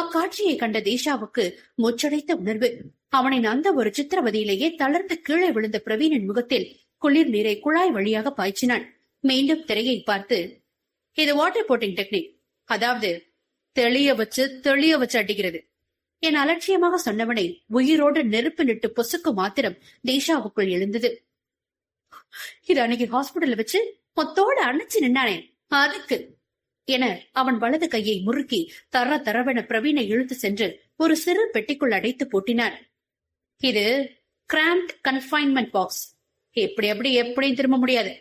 அக்காட்சியை கண்ட தேஷாவுக்கு முச்சடைத்த உணர்வு. அவனின் அந்த ஒரு சித்திரவதையிலேயே தளர்ந்து கீழே விழுந்த பிரவீனின் முகத்தில் குளிர் நீரை குழாய் வழியாக பாய்ச்சினான். மீண்டும் திரையை பார்த்து இது வாட்டர் போட்டிங் டெக்னிக் அதாவது தெளிய வச்சு தெளிய வச்சு அடிக்கிறது. என் அலட்சியமாக சொன்னவனை உயிரோடு நெருப்பு நிட்டு பொசுக்கு மாத்திரம் தேஷாவுக்குள் எழுந்தது. இது அன்னைக்கு ஹாஸ்பிடல்ல வச்சு மொத்தோட அணைச்சு நின்னானே. அதுக்கு என அவன் வலது கையை முறுக்கி தர தரவென பிரவீனை இழுத்து சென்று ஒரு சிறு பெட்டிக்குள் அடைத்து பூட்டினான். இது கிராம்ட் கன்ஃபைன்மெண்ட் பாக்ஸ் எப்படி அப்படி எப்படியும் திரும்ப முடியாது.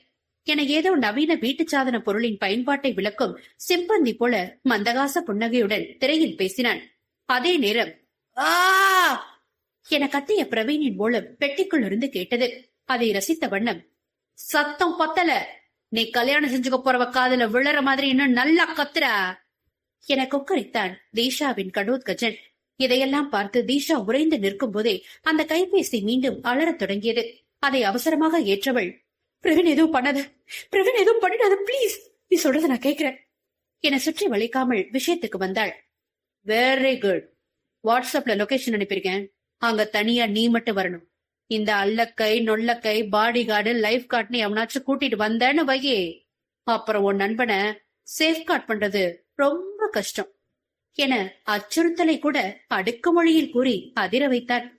என ஏதோ நவீன வீட்டு சாதன பொருளின் பயன்பாட்டை விளக்கும் சிம்பந்தி போல மந்தகாச புன்னகையுடன் திரையில் பேசினான். அதே நேரம் ஆ! என கத்திய பிரவீனின் மூலம் பெட்டிக்குள் இருந்து கேட்டது. அதை ரசித்த வண்ணம் சத்தம் பத்தல! நீ கல்யாணம் செஞ்சுக்க போறவ காதுல விழற மாதிரி இன்னும் நல்லா கத்துற. என கொக்கரித்தான் தீஷாவின் கடோத்கஜன் இதையெல்லாம் பார்த்து தீஷா உறைந்து நிற்கும் போதே அந்த கைபேசி மீண்டும் அலறத் தொடங்கியது. அதை அவசரமாக ஏற்றவள் பிரவீன் எதுவும் பண்ணாத பிரவீன் எதுவும் பண்ணிடாத பிளீஸ் நீ சொல்றத நான் கேக்குறேன் என சுற்றி வலிக்காமல் விஷயத்துக்கு வந்தாள். வெரி குட் வாட்ஸ்அப்ல லொகேஷன் அனுப்பியிருக்கேன். அங்க தனியா நீ மட்டும் வரணும். இந்த அல்லக்கை நொல்லக்கை பாடி கார்டு லைஃப் கார்டுன்னு எவனாச்சும் கூட்டிட்டு வந்தேன்னு வையே. அப்புறம் உன் நண்பனை சேஃப் கார்ட் பண்றது ரொம்ப கஷ்டம். என அச்சுறுத்தலை கூட அடுக்குமொழியில் கூறி அதிர வைத்தார்.